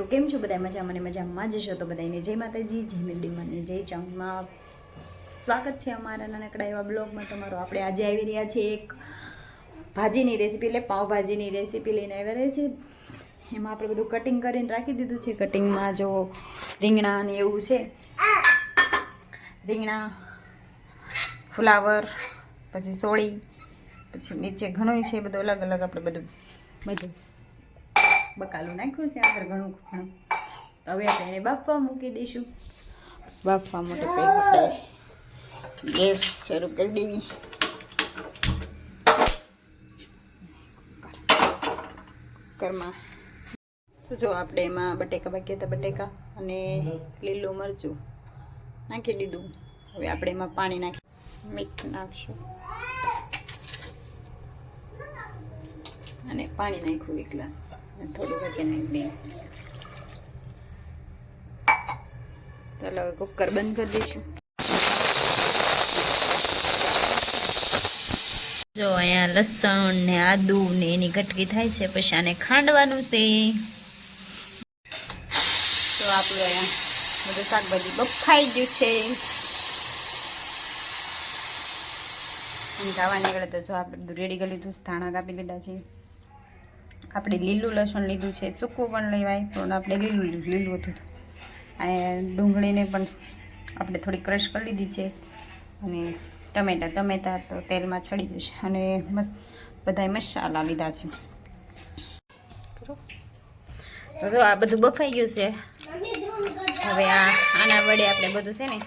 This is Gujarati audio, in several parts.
મિત્રો કેમ છો? બધા મજામાં મને મજામાં જ છો તો બધાને જય માતાજી, જય મિલડી મને, જય ચંગમાં. સ્વાગત છે અમારા નાનકડા એવા બ્લોગમાં તમારો. આપણે આજે આવી રહ્યા છીએ એક ભાજીની રેસીપી એટલે પાઉંભાજીની રેસીપી લઈને આવ્યા રહ્યા છે એમાં આપણે બધું કટિંગ કરીને રાખી દીધું છે. કટિંગમાં જો રીંગણા ને એવું છે. રીંગણા, ફુલાવર, પછી સોળી, પછી નીચે ઘણું છે. બધું અલગ અલગ આપણે બધું બધું. બકાલું નાખ્યું છે, આગળ ઘણું ઘણું. તો હવે આપણે એને બાફવા મૂકી દઈશું. બાફવા માટે આપણે ગેસ શરૂ કરી દેવી કુકરમાં. તો જો આપણે એમાં બટેકા બાકી હતા, બટેકા અને લીલું મરચું નાખી દીધું. હવે આપણે એમાં પાણી નાખી મીઠું નાખશું. અને પાણી નાખ્યું એક ગ્લાસ. અને થોડું વચ્ચે નાખી દઈએ ચાલો હવે કુકર બંધ કરી દઈશું. જો અહીંયા લસણ ને આદુ ને એની ગટકી થાય છે પછી આને ખાંડવાનું છે. તો આપણું અહીંયા બધું શાકભાજી બફાઈ ગયું છે. અને ખાવા નીકળે તો જો આપણે રેડી કરી લીધું ધાણા કાપી લીધા છે. આપણે લીલું લસણ લીધું છે, સૂકું પણ લેવાય, પણ આપણે લીલું લીલું હતું. ડુંગળીને પણ આપણે થોડી ક્રશ કરી લીધી છે અને ટમેટા ટમેટા તો તેલમાં ચડી જશે અને મસ્ત બધાય મસાલા લીધા છે. તો જો આ બધું બફાઈ ગયું છે. હવે આ આના વડે આપણે બધું છે ને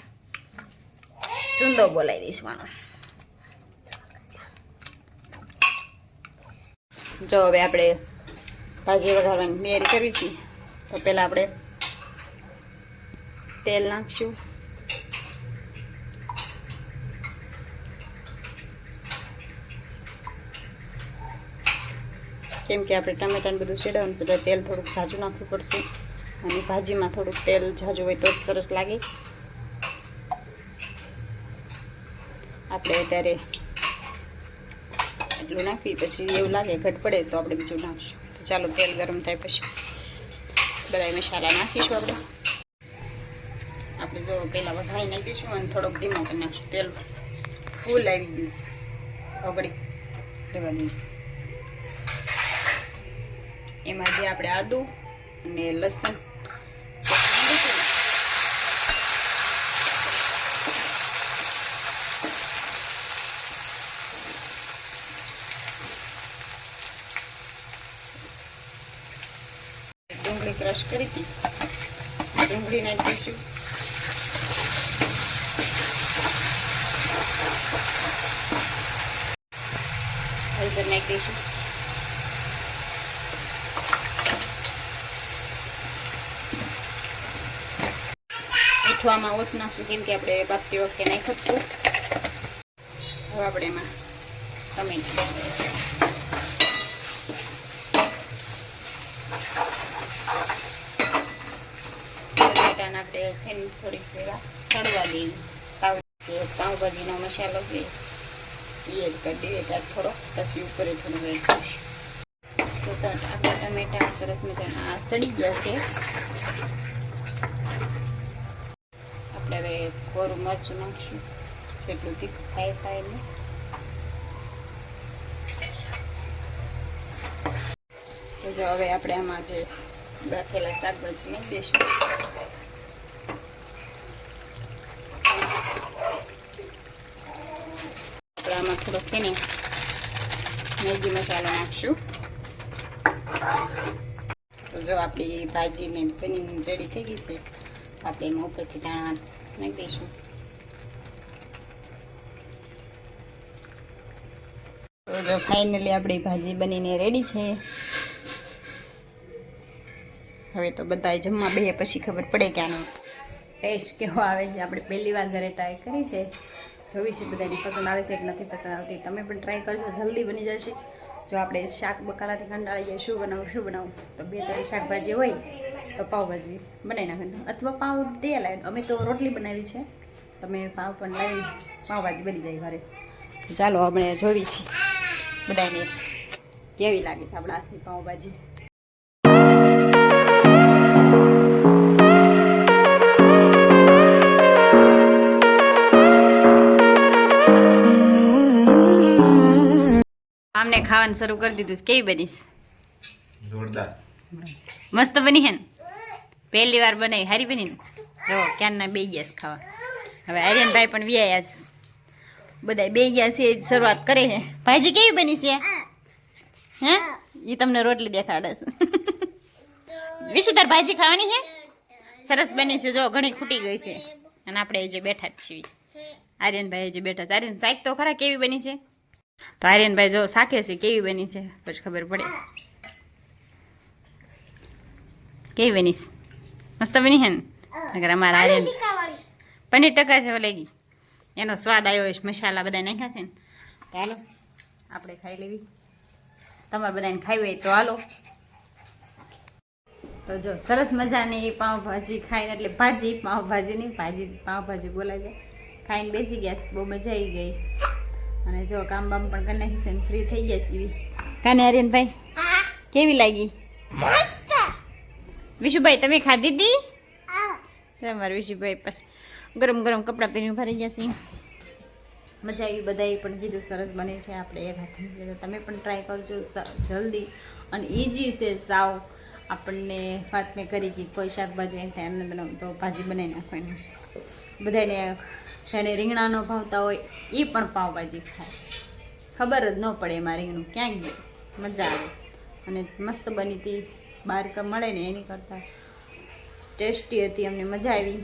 ચૂંદો બોલાવી દઈશું આનો. જો હવે આપણે ભાજી વઘારવાની મેરી કરવી છે. તો પહેલાં આપણે તેલ નાખશું. કેમ કે આપણે ટમેટાને બધું ચેડવાનું છે એટલે તેલ થોડુંક ઝાઝું નાખવું પડશે. અને ભાજીમાં થોડુંક તેલ ઝાઝું હોય તો જ સરસ લાગે. આપણે અત્યારે એટલું નાખવી પછી એવું લાગે ઘટ પડે તો આપણે બીજું નાખશું. ચાલો તેલ ગરમ થાય પછી બધા મસાલા નાખીશું આપણે. આપણે જો પહેલાં વઘારી નાખીશું અને થોડોક ધીમો કરી નાખીશું. તેલ ફૂલ આવી ગયું છે. ઓગળી રહેવા એમાં જે આપણે આદુ અને લસણ ડુંગળી ક્રશ કરી હતી. ડુંગળી નાખી દઈશું હળદર નાખી દઈશું. મીઠું નાખશું, કેમ કે આપણે બાફતી વખતે નાખ્યું હતું હવે આપણે એમાં ટમેટા ટમેટાને આપણે થઈને થોડીક વેળા સડવા દેવી. પાવ પાઉંભાજીનો મસાલો એ જ કરી દઈએ ત્યારે થોડો પછી ઉપર થોડું વેચીશ તો ટમેટા સરસ મજાના સડી ગયા છે. આપણે હવે કોરું મરચું નાખશું. જેટલું તીખું ખાય ખાય ને. તો જો હવે આપણે આમાં જે બાફેલા શાકભાજી નાખી દઈશું આમાં થોડોક છે ને મેગી મસાલો નાખશું. તો જો આપણી ભાજીને બનીને રેડી થઈ ગઈ છે, આપણે એમાં ઉપરથી દાણા નાખી દઈશું. તો જો ફાઇનલી આપણી ભાજી બનીને રેડી છે. હવે તો બધા જમવા બે પછી ખબર પડે કે આનો ટેસ્ટ કેવો આવે છે. આપણે પહેલી વાર ઘરે ટ્રાય કરી છે. જોવી છે બધાની પસંદ આવે છે કે નથી પસંદ આવતી. તમે પણ ટ્રાય કરજો, જલ્દી બની જશે. જો આપણે શાક બકાલાથી કંટાળી જાય શું બનાવું શું બનાવું? તો બે ત્રણ શાકભાજી હોય, તો પાઉંભાજી બનાવી નાખવાનું. અથવા પાઉં તે લાવીને અમે તો રોટલી બનાવી છે. તમે પાઉં પણ લાવી, પાઉંભાજી બની જાય ઘરે. ચાલો આપણે જોવી છીએ બધાને કેવી લાગે છે આપણા હાથની પાવભાજી આમને ખાવાનું શરૂ કરી દીધું છે. કેવી બનીશ? જોરદાર. મસ્ત બની હે ને? પહેલી વાર બનાવી. હારી બની ને? જો ક્યારના બે ગયા છે ખાવા. હવે આર્યનભાઈ પણ વ્યાયા છે. બધા બે ગયા છે એ જ શરૂઆત કરે છે. ભાઈજી કેવી બની છે? હે? એ તમને રોટલી દેખાડે છે. વિશુ તાર ભાજી ખાવાની છે? સરસ બની છે. જો ઘણી ખૂટી ગઈ છે. અને આપણે જે બેઠા જ છીએ. આર્યનભાઈ જે બેઠા છે. આર્યન સાઈક તો ખરા કેવી બની છે? તો આર્યનભાઈ જો શાકે છે કેવી બની છે? પછી ખબર પડે. કેવી બની મસ્ત બની હે ને? નકર અમારા આર્યન પનીર ટકા છે ઓલેગી એનો સ્વાદ આવ્યો છે મસાલા બધા નાખ્યા છે ને. ચાલો આપણે ખાઈ લેવી. તમારે બધાને ખાવી હોય તો હાલો. તો જો સરસ મજાની પાઉંભાજી ખાઈને એટલે ભાજી પાઉંભાજી નહીં ભાજી પાઉંભાજી બોલાય જાય ખાઈને બેસી ગયા બહુ મજા આવી ગઈ. અને જો કામ બામ પણ કરી નાખ્યું છે ફ્રી થઈ ગયા છીએ. કાને આર્યનભાઈ? કેવી લાગી? વિશુભાઈ તમે ખાધી હતી તમારે વિશુભાઈ બસ ગરમ ગરમ કપડાં પહેરીને ભરી ગયા છીએ. મજા આવી બધાએ પણ કીધું સરસ બને છે આપણે એક હાથની તમે પણ ટ્રાય કરજો જલ્દી. અને ઇઝી છે સાવ. આપણને વાત મેં કરી કે કોઈ શાકભાજી અહીં એમને બનાવું, તો ભાજી બનાવી નાખવાની. બધાને જેને રીંગણાનો ભાવતા હોય, એ પણ પાવભાજી ખાય. ખબર જ ન પડે એમાં રીંગણું ક્યાંક ગયું. મજા આવે. અને મસ્ત બની હતી. બહાર મળે ને એની કરતાં. ટેસ્ટી હતી, અમને મજા આવી.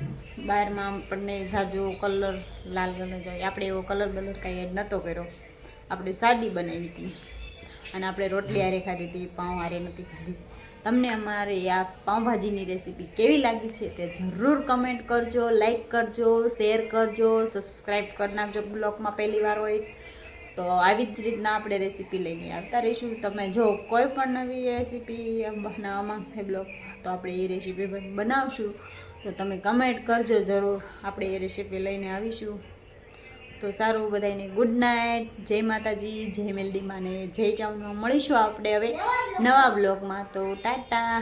બહારમાં આપણને જાજો કલર લાલ કલર જોઈએ. આપણે એવો કલર બલર કાંઈ એડ નહોતો કર્યો. આપણે સાદી બનાવી હતી. અને આપણે રોટલી હારે ખાધી હતી, પાઉં હારે નથી ખાધી. તમને અમારી આ પાઉંભાજીની રેસીપી કેવી લાગી છે તે જરૂર કમેન્ટ કરજો લાઈક કરજો શેર કરજો સબસ્ક્રાઈબ કરી નાખજો. બ્લોગમાં પહેલી વાર હોય તો આવી જ રીતના આપણે રેસીપી લઈને આવતા રહીશું. તમે જો કોઈ પણ નવી રેસીપી બનાવવા માંગતા બ્લોગ તો આપણે એ રેસીપી બનાવશું. તો તમે કમેન્ટ કરજો જરૂર. આપણે એ રેસીપી લઈને આવીશું. તો સારું બધાને ગુડ નાઇટ જય માતાજી, જય મેલડીમાં ને જય ચાવમાં મળીશું આપણે હવે નવા બ્લોગમાં તો ટાટા.